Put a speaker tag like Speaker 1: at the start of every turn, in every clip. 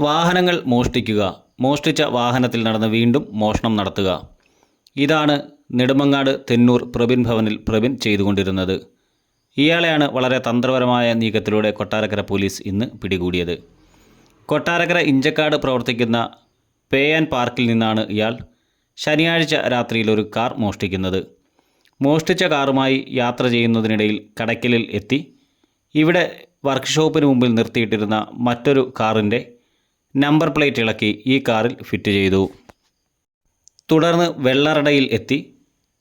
Speaker 1: വാഹനങ്ങൾ മോഷ്ടിക്കുക. മോഷ്ടിച്ച വാഹനത്തിൽ നടന്ന് വീണ്ടും മോഷണം നടത്തുക. ഇതാണ് നെടുമങ്ങാട് തെന്നൂർ പ്രബിൻ ഭവനിൽ പ്രബിൻ ചെയ്തുകൊണ്ടിരുന്നത്. ഇയാളെയാണ് വളരെ തന്ത്രപരമായ നീക്കത്തിലൂടെ കൊട്ടാരക്കര പോലീസ് ഇന്ന് പിടികൂടിയത്. കൊട്ടാരക്കര ഇഞ്ചക്കാട് പ്രവർത്തിക്കുന്ന പേ ആൻഡ് പാർക്കിൽ നിന്നാണ് ഇയാൾ ശനിയാഴ്ച രാത്രിയിൽ ഒരു കാർ മോഷ്ടിക്കുന്നത്. മോഷ്ടിച്ച കാറുമായി യാത്ര ചെയ്യുന്നതിനിടയിൽ കടയ്ക്കലിൽ എത്തി. ഇവിടെ വർക്ക്ഷോപ്പിന് മുമ്പിൽ നിർത്തിയിട്ടിരുന്ന മറ്റൊരു കാറിന്റെ നമ്പർ പ്ലേറ്റ് ഇളക്കി ഈ കാറിൽ ഫിറ്റ് ചെയ്തു. തുടർന്ന് വെള്ളറടയിൽ എത്തി.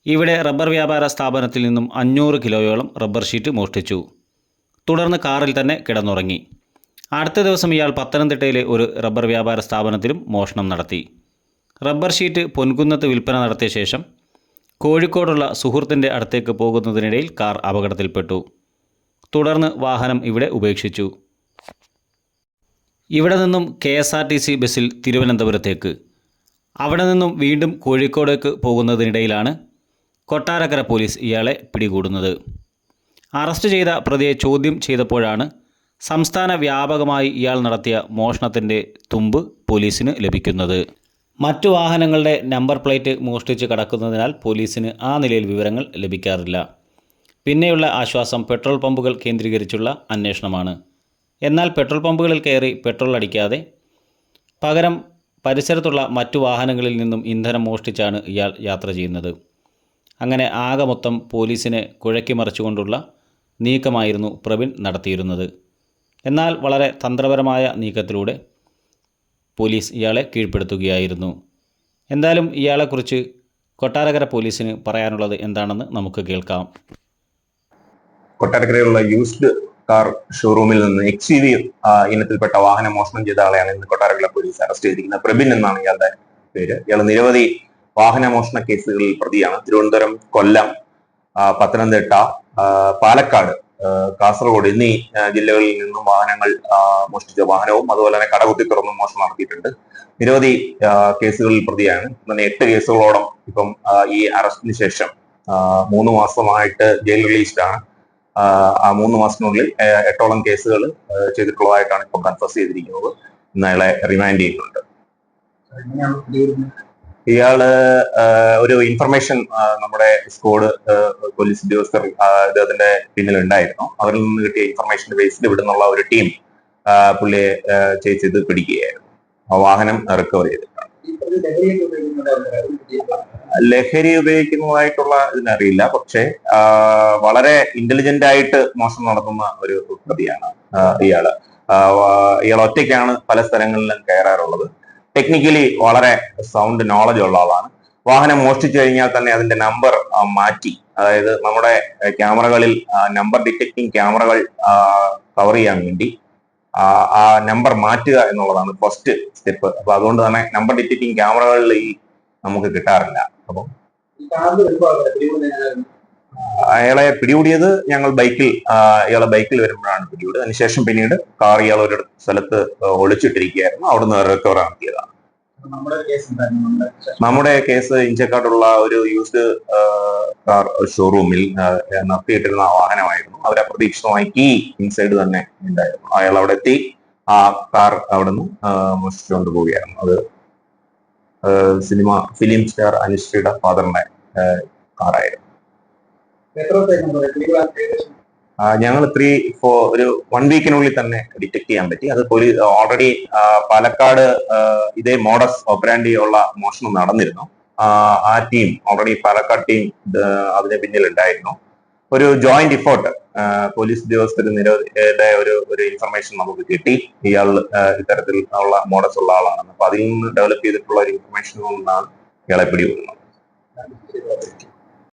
Speaker 1: ഇവിടെ റബ്ബർ വ്യാപാര സ്ഥാപനത്തിൽ നിന്നും അഞ്ഞൂറ് കിലോയോളം റബ്ബർ ഷീറ്റ് മോഷ്ടിച്ചു. തുടർന്ന് കാറിൽ തന്നെ കിടന്നുറങ്ങി. അടുത്ത ദിവസം ഇയാൾ പത്തനംതിട്ടയിലെ ഒരു റബ്ബർ വ്യാപാര സ്ഥാപനത്തിലും മോഷണം നടത്തി. റബ്ബർ ഷീറ്റ് പൊൻകുന്നത്ത് വിൽപ്പന നടത്തിയ ശേഷം കോഴിക്കോടുള്ള സുഹൃത്തിന്റെ അടുത്തേക്ക് പോകുന്നതിനിടയിൽ കാർ അപകടത്തിൽപ്പെട്ടു. തുടർന്ന് വാഹനം ഇവിടെ ഉപേക്ഷിച്ചു. ഇവിടെ നിന്നും K S R T C ബസ്സിൽ തിരുവനന്തപുരത്തേക്ക്. അവിടെ നിന്നും വീണ്ടും കോഴിക്കോടേക്ക് പോകുന്നതിനിടയിലാണ് കൊട്ടാരക്കര പോലീസ് ഇയാളെ പിടികൂടുന്നത്. അറസ്റ്റ് ചെയ്ത പ്രതിയെ ചോദ്യം ചെയ്തപ്പോഴാണ് സംസ്ഥാന വ്യാപകമായി ഇയാൾ നടത്തിയ മോഷണത്തിന്റെ തുമ്പ് പോലീസിന് ലഭിക്കുന്നത്. മറ്റു വാഹനങ്ങളുടെ നമ്പർ പ്ലേറ്റ് മോഷ്ടിച്ച് കടക്കുന്നതിനാൽ പോലീസിന് ആ നിലയിൽ വിവരങ്ങൾ ലഭിക്കാറില്ല. പിന്നെയുള്ള ആശ്വാസം പെട്രോൾ പമ്പുകൾ കേന്ദ്രീകരിച്ചുള്ള അന്വേഷണമാണ്. എന്നാൽ പെട്രോൾ പമ്പുകളിൽ കയറി പെട്രോൾ അടിക്കാതെ പകരം പരിസരത്തുള്ള മറ്റു വാഹനങ്ങളിൽ നിന്നും ഇന്ധനം മോഷ്ടിച്ചാണ് ഇയാൾ യാത്ര ചെയ്യുന്നത്. അങ്ങനെ ആകെ മൊത്തം പോലീസിനെ കുഴക്കി മറിച്ചുകൊണ്ടുള്ള നീക്കമായിരുന്നു പ്രവീൺ നടത്തിയിരുന്നത്. എന്നാൽ വളരെ തന്ത്രപരമായ നീക്കത്തിലൂടെ പോലീസ് ഇയാളെ കീഴ്പ്പെടുത്തുകയായിരുന്നു. എന്തായാലും ഇയാളെക്കുറിച്ച് കൊട്ടാരക്കര പോലീസിന് പറയാനുള്ളത് എന്താണെന്ന് നമുക്ക് കേൾക്കാം.
Speaker 2: കൊട്ടാരക്കരയിലുള്ള യൂസ്ഡ് കാർ ഷോറൂമിൽ നിന്ന് എക്സ് യു വി ഇനത്തിൽപ്പെട്ട വാഹനം മോഷണം ചെയ്ത ആളെയാണ് ഇന്ന് കൊട്ടാരക്കര പോലീസ് അറസ്റ്റ് ചെയ്തിരിക്കുന്നത്. പ്രബിൻ എന്നാണ് ഇയാളുടെ പേര്. ഇയാൾ നിരവധി വാഹന മോഷണ കേസുകളിൽ പ്രതിയാണ്. തിരുവനന്തപുരം കൊല്ലം പത്തനംതിട്ട പാലക്കാട് കാസർഗോഡ് എന്നീ ജില്ലകളിൽ നിന്നും വാഹനങ്ങൾ മോഷ്ടിച്ച വാഹനവും അതുപോലെ തന്നെ കടകുത്തി തുറന്ന് മോഷണം നടത്തിയിട്ടുണ്ട്. നിരവധി കേസുകളിൽ പ്രതിയാണ്. തന്നെ എട്ട് കേസുകളോളം ഇപ്പം ഈ അറസ്റ്റിന് ശേഷം മൂന്ന് മാസമായിട്ട് ജയിൽ റിലീസ്ഡാണ് മൂന്ന് മാസത്തിനുള്ളിൽ എട്ടോളം കേസുകൾ ചെയ്തിട്ടുള്ളതായിട്ടാണ് ഇപ്പോൾ കൺഫസ് ചെയ്തിരിക്കുന്നത്. ഇന്ന് അയാളെ റിമാൻഡ് ചെയ്തിട്ടുണ്ട്. ഇയാൾ ഒരു ഇൻഫർമേഷൻ നമ്മുടെ സ്കോഡ് പോലീസ് ഉദ്യോഗസ്ഥർ അദ്ദേഹത്തിന്റെ പിന്നിൽ ഉണ്ടായിരുന്നു. അവരിൽ നിന്ന് കിട്ടിയ ഇൻഫർമേഷൻ ബേസിൽ ഇവിടുന്നുള്ള ഒരു ടീം പുള്ളിയെ ചേസ് ചെയ്ത് പിടിക്കുകയായിരുന്നു. ആ വാഹനം റിക്കവർ ചെയ്തു. ലഹരി ഉപയോഗിക്കുന്നതായിട്ടുള്ള ഇതിനറിയില്ല. പക്ഷേ വളരെ ഇന്റലിജന്റ് ആയിട്ട് മോഷണം നടത്തുന്ന ഒരു പ്രതിയാണ് ഇയാൾ. ഇയാൾ ഒറ്റയ്ക്കാണ് പല സ്ഥലങ്ങളിലും കയറാറുള്ളത്. ടെക്നിക്കലി വളരെ സൗണ്ട് നോളജ് ഉള്ള ആളാണ്. വാഹനം മോഷ്ടിച്ചു കഴിഞ്ഞാൽ തന്നെ അതിന്റെ നമ്പർ മാറ്റി. അതായത് നമ്മുടെ ക്യാമറകളിൽ നമ്പർ ഡിറ്റക്ടിങ് ക്യാമറകൾ കവർ ചെയ്യാൻ വേണ്ടി ആ, നമ്പർ മാറ്റുക എന്നുള്ളതാണ് ഫസ്റ്റ് സ്റ്റെപ്പ് അപ്പൊ അതുകൊണ്ട് തന്നെ നമ്പർ ഡിറ്റക്ടിങ് ക്യാമറകളിൽ ഈ നമുക്ക് കിട്ടാറില്ല. അപ്പം അയാളെ പിടികൂടിയത് ഞങ്ങൾ ബൈക്കിൽ ഇയാളെ ബൈക്കിൽ വരുമ്പോഴാണ് പിടികൂടിയത്. അതിനുശേഷം പിന്നീട് കാർ ഇയാൾ ഒരു സ്ഥലത്ത് ഒളിച്ചിട്ടിരിക്കുകയായിരുന്നു. അവിടുന്ന് റിക്കവർ ആക്കിയതാണ്. നമ്മുടെ കേസ് ഇഞ്ചക്കാട്ടുള്ള ഒരു യൂസ്ഡ് കാർ ഷോറൂമിൽ നിർത്തിയിട്ടിരുന്ന വാഹനമായിരുന്നു. അവരെ പ്രതീക്ഷിതമായി കീ ഇൻസൈഡ് തന്നെ ഉണ്ടായിരുന്നു. അയാൾ അവിടെ എത്തി. ആ കാർ അവിടെ നിന്ന് മോഷ്ടിച്ചുകൊണ്ട് പോവുകയായിരുന്നു. അത് സിനിമ ഫിലിം സ്റ്റാർ അനുശ്രീയുടെ ഫാദറിന്റെ കാറായിരുന്നു ഞങ്ങൾ ത്രീ ഫോ ഒരു വൺ വീക്കിനുള്ളിൽ തന്നെ ഡിറ്റക്ട് ചെയ്യാൻ പറ്റി. അത് പോലീസ് ഓൾറെഡി പാലക്കാട് ഇതേ മോഡസ് ഓപ്പറാൻഡി ഉള്ള മോഷണം നടന്നിരുന്നു. ആ, ടീം ഓൾറെഡി പാലക്കാട് ടീം അതിന് പിന്നിൽ ഉണ്ടായിരുന്നു ഒരു ജോയിന്റ് ഇഫോർട്ട് പോലീസ് ഉദ്യോഗസ്ഥർ നിരവധിയുടെ ഒരു ഒരു ഇൻഫർമേഷൻ നമുക്ക് കിട്ടി. ഇയാൾ ഇത്തരത്തിൽ ഉള്ള മോഡസ് ഉള്ള ആളാണെന്ന്. അപ്പൊ അതിൽ നിന്ന് ഡെവലപ്പ് ചെയ്തിട്ടുള്ള ഒരു ഇൻഫർമേഷനിൽ നിന്നാണ് ഇയാളെ പിടികൂടുന്നത്.